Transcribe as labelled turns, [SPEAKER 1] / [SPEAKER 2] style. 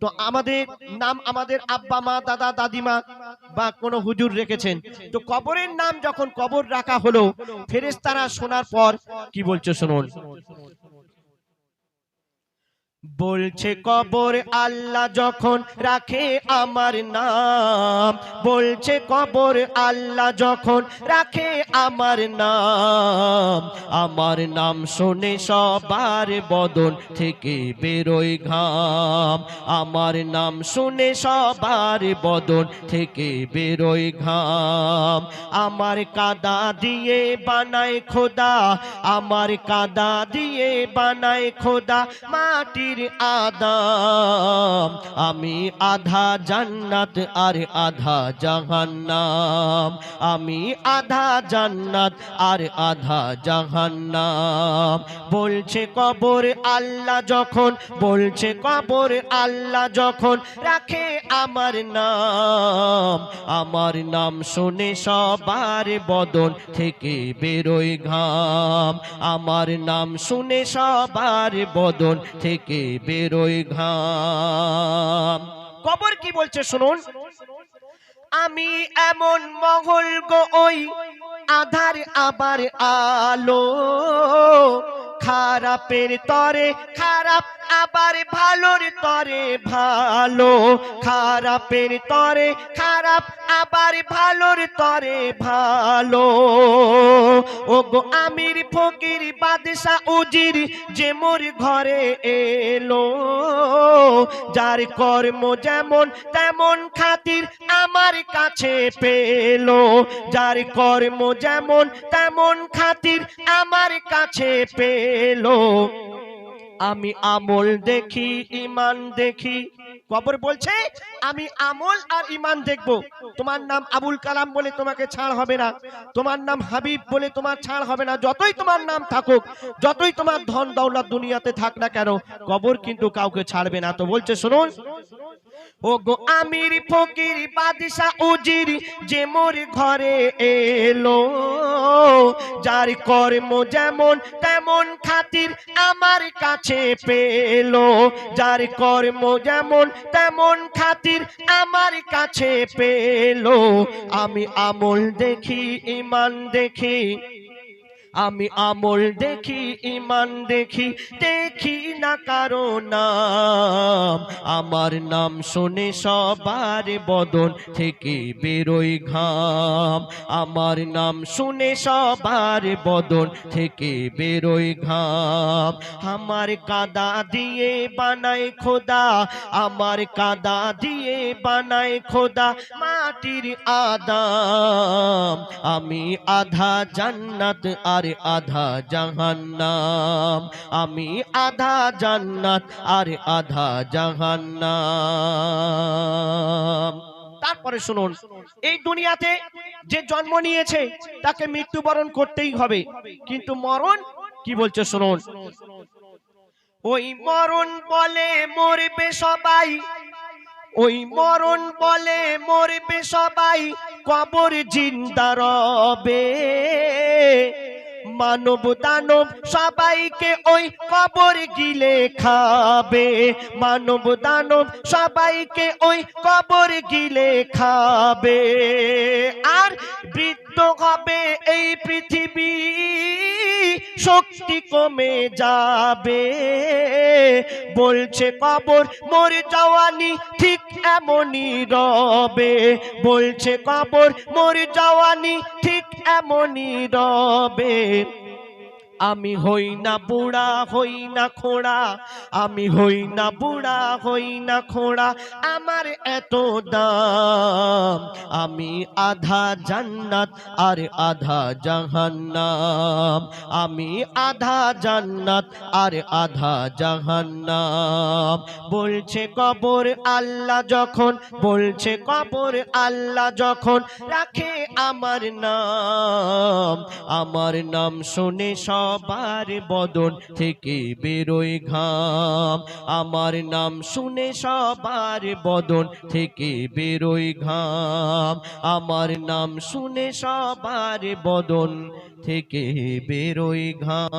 [SPEAKER 1] তো আমাদের নাম আমাদের আব্বা মা, দাদা, দাদিমা বা কোনো হুজুর রেখেছেন। তো কবরের নাম যখন কবর রাখা হলো ফেরেস্তারা শোনার পর কি বলছো শুনুন। বলছে কবর আল্লাহ যখন রাখে আমার নাম। বলছে কবর আল্লাহ যখন রাখে আমার নাম। আমার নাম শুনে সবার বদন থেকে বেরোয় ঘাম। আমার নাম শুনে সবার বদন থেকে বেরোয় ঘাম। আমার কাদা দিয়ে বানায় খোদা। আমার কাদা দিয়ে বানায় খোদা। মাটির আদাম। আমি আধা জান্নাত আর আধা জাহান্নাম। আমি আধা জান্নাত আর আধা জাহান্নাম। বলছে কবর আল্লাহ যখন, বলছে কবর আল্লাহ যখন রাখে আমার নাম। আমার নাম শুনে সবার বদন থেকে বেরোয় ঘাম। আমার নাম শুনে সবার বদন থেকে বেরোয় ঘাম। কবর কি বলছে শুনুন? আমি এমন মহল গো ওই আধার আবার আলো। খারাপের তরে, খারাপ আবার ভালোর তরে, ভালো। খারাপের তরে, খারাপ আবার ভালোর তরে, ভালো। ও গো আমির ফকির বাদশা উজির যে মোর ঘরে এলো। যার কর্ম যেমন তেমন খাতির আমার কাছে পেল। যার কর্ম যেমন তেমন খাতির আমার কাছে পেল। আমি আমল দেখি ইমান দেখি। কবর বলছে, আমি আমল আর ইমান দেখব। তোমার নাম আবুল কালাম বলে তোমাকে ছাড় হবে না। তোমার নাম হাবিব বলে তোমার ছাড় হবে না। যতই তোমার নাম থাকুক, যতই তোমার ধন দৌলত দুনিয়াতে থাক না কেন, কবর কিন্তু কাউকে ছাড়বে না। তো বলছে, শুনুন। ও গো আমির ফকির বাদশা উজির যে মোর ঘরে এলো, যার কর্ম যেমন তেমন খাতির আমার কাছে পেল, যার কর্ম যেমন তেমন খাতির আমার কাছে পেল। আমি আমল দেখি ইমান দেখি, আমি আমল দেখি ইমান দেখি দেখি না কারও নাম। আমার নাম শুনে সবার বদন থেকে বেরোই ঘাম। আমার নাম শুনে সবার বদন থেকে বেরোই ঘাম। আমার কাদা দিয়ে বানায় খোদা। আমার কাদা দিয়ে বানায় খোদা। মাটির আদাম আমি আধা জান্নাত আর আধা জাহান্নাম। আমি আধা জান্নাত আর আধা জাহান্নাম। তারপরে শুনুন, এই দুনিয়াতে যে জন্ম নিয়েছে, তাকে মৃত্যুবরণ করতেই হবে। কিন্তু মরণ, কি বলছে শুনুন। ওই মরণ বলে মরবে সবাই ওই মরণ বলে মরবে সবাই, কবর জিন্দা রবে। মানব দানব সবাইকে ওই কবর গিলে খাবে। মানব দানব সবাইকে ওই কবর গিলে খাবে। আর বৃদ্ধ হবে এই পৃথিবী। শক্তি কমে যাবে। বলছে কবর মোর জওয়ানি ঠিক এমনই রবে। বলছে কবর মোর জওয়ানি ঠিক এমনই রবে। আমি হই না বুড়া, হই না খোড়া। আমি হই না বুড়া, হই না খোড়া। আমার এত দাম, আমি আধা জান্নাত আর আধা জাহান্নাম। আমি আধা জান্নাত আর আধা জাহান্নাম। বলছে কবর আল্লাহ যখন, বলছে কবর আল্লাহ যখন, রাখে আমার নাম। আমার নাম শুনে সবার বদন থেকে বেরোয় ঘাম। আমার নাম শুনে সবার বদন থেকে বেরোয় ঘাম। আমার নাম শুনে সবার বদন থেকে বেরোয় ঘাম।